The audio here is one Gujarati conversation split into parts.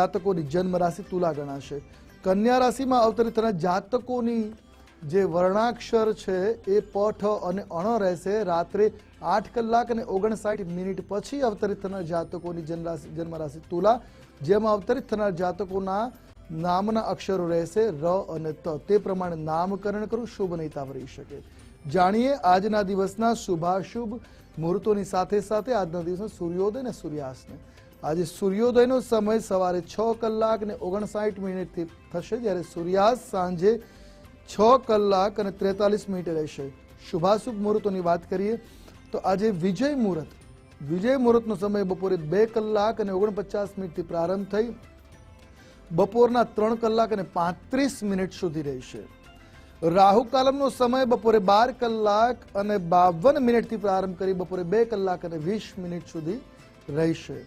જાતકોની જન્મ રાશિ તુલા ગણાશે. કન્યા રાશિમાં અવતરિત જાતકોની જે વર્ણાક્ષર છે એ પઠ અને અણ રહેશે. રાત્રે આઠ કલાક અને ઓગણસાઠ મિનિટ પછી અવતરિત થનાર જાતકોની જન્મ રાશિ તુલા, જેમાં અવતરિત થનાર જાતકોના નામના અક્ષરો રહેશે ર અને ત. તે પ્રમાણે નામકરણ કરવું શુભ નહીં તાવરી શકે. જાણીએ આજના દિવસના શુભાશુભ મુહૂર્તોની સાથે સાથે આજના દિવસના સૂર્યોદય અને સૂર્યાસ્તને. આજે સૂર્યોદયનો સમય સવારે છ કલાક અને ઓગણસાઠ મિનિટથી થશે જ્યારે સૂર્યાસ્ત સાંજે છ કલાક અને ત્રેતાલીસ મિનિટે રહેશે. શુભાશુભ મુહૂર્તોની વાત કરીએ તો આજે વિજય મુહૂર્ત. વિજય મુહૂર્તનો સમય બપોરે બે કલાક અને ઓગણપચાસ મિનિટથી પ્રારંભ થઈ બપોરના ત્રણ કલાક અને પાંત્રીસ મિનિટ સુધી રહેશે. રાહુ કાલમનો સમય બપોરે બાર કલાક અને બાવન મિનિટથી પ્રારંભ કરી બપોરે બે કલાક અને વીસ મિનિટ સુધી રહેશે.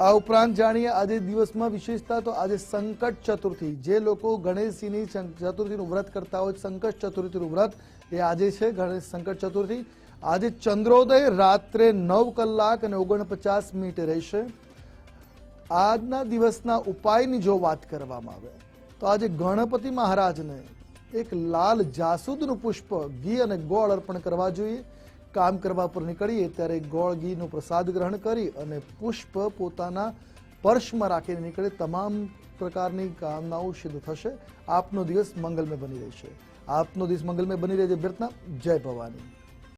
આ ઉપરાંત જાણીએ આજે દિવસમાં વિશેષતા તો આજે સંકટ ચતુર્થી. જે લોકો ગણેશજીની ચતુર્થીનું વ્રત કરતા હોય, સંકટ ચતુર્થીનું વ્રત, એ આજે છે ગણેશ સંકટ ચતુર્થી. આજે ચંદ્રોદય રાત્રે નવ કલાક અને ઓગણપચાસ મિનિટે રહેશે. આજના દિવસના ઉપાયની જો વાત કરવામાં આવે, તો આજે ગણપતિ મહારાજને એક લાલ જાસૂદનું પુષ્પ, ઘી અને ગોળ અર્પણ કરવા જોઈએ. કામ કરવા પર નીકળીએ ત્યારે ગોળ ઘીનો પ્રસાદ ગ્રહણ કરી અને પુષ્પ પોતાના પર્શમાં રાખીને નીકળે. તમામ પ્રકારની કામનાઓ સિદ્ધ થશે. આપનો દિવસ મંગલમય બની રહેશે. આપનો દિવસ મંગલમય બની રહેશે પ્રાર્થના જય ભવાની.